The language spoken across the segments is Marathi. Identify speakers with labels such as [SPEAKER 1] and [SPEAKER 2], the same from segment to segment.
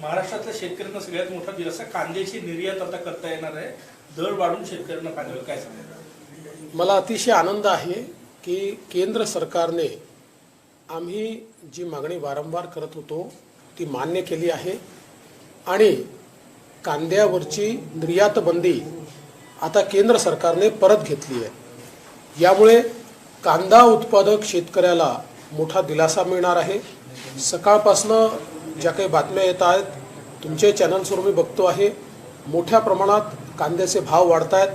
[SPEAKER 1] महाराष्ट्रातल्या शेतकऱ्यांना सगळ्यात मोठा दिलासा कांद्याची निर्यात आता करता येणार आहे. दर वाढून शेतकऱ्यांना कांद्यावर काय सांगायचं
[SPEAKER 2] मला अतिशय आनंद आहे की केंद्र सरकारने आम्ही जी मागणी वारंवार करत होतो ती मान्य केली आहे. आणि कांद्यावरची निर्यात बंदी आता केंद्र सरकारने परत घेतली आहे. यामुळे कांदा उत्पादक शेतकऱ्याला मोठा दिलासा मिळणार आहे. सकाळपासनं ज्या काही बातम्या येत आहेत तुमचे चॅनल्सवर मी बघतो आहे. मोठ्या प्रमाणात कांद्याचे भाव वाढत आहेत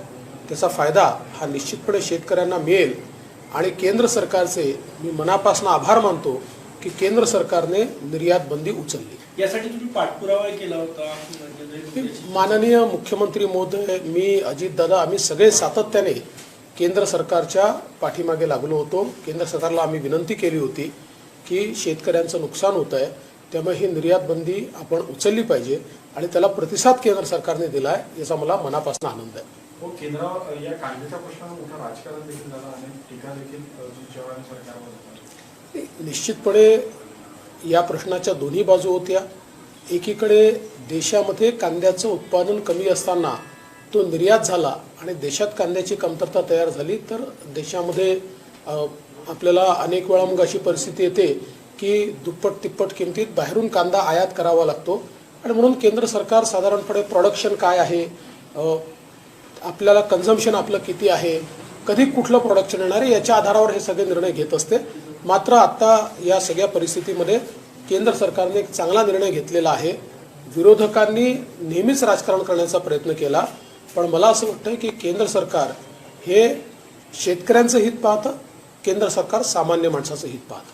[SPEAKER 2] त्याचा फायदा हा निश्चितपणे शेतकऱ्यांना मिळेल. आणि केंद्र सरकारचे मी मनापासून आभार मानतो की केंद्र सरकारने निर्यात बंदी उचलली.
[SPEAKER 1] यासाठी तुम्ही पाठपुरावा केला होता म्हणजे
[SPEAKER 2] माननीय मुख्यमंत्री महोदय मी अजितदादा आम्ही सगळे सातत्याने केंद्र सरकारच्या पाठीमागे लागलो होतो. केंद्र सरकारला आम्ही विनंती केली होती की शेतकऱ्यांचं नुकसान होतं आहे त्यामुळे ही निर्यात बंदी आपण उचलली पाहिजे आणि त्याला प्रतिसाद केंद्र सरकारने दिला आहे याचा मला मनापासून आनंद आहे.
[SPEAKER 3] हो
[SPEAKER 2] निश्चितपणे या प्रश्नाच्या दोन्ही बाजू होत्या. एकीकडे देशामध्ये कांद्याचं उत्पादन कमी असताना तो निर्यात झाला आणि देशात कांद्याची कमतरता तयार झाली तर देशामध्ये आपल्याला अनेक वेळा मग अशी परिस्थिती येते की दुप्पट तिप्पट किमतीत बाहेरून कांदा आयात करावा लागतो. आणि म्हणून केंद्र सरकार साधारणपणे प्रोडक्शन काय आहे आपल्याला कन्झम्पशन आपलं किती आहे कधी कुठलं प्रोडक्शन येणार आहे याच्या आधारावर हे सगळे निर्णय घेत असते. मात्र आत्ता या सगळ्या परिस्थितीमध्ये केंद्र सरकारने एक चांगला निर्णय घेतलेला आहे. विरोधकांनी नेहमीच राजकारण करण्याचा प्रयत्न केला. पण मला असं वाटतं की केंद्र सरकार हे शेतकऱ्यांचं हित पाहतं केंद्र सरकार सामान्य माणसाचं हित पाहतं.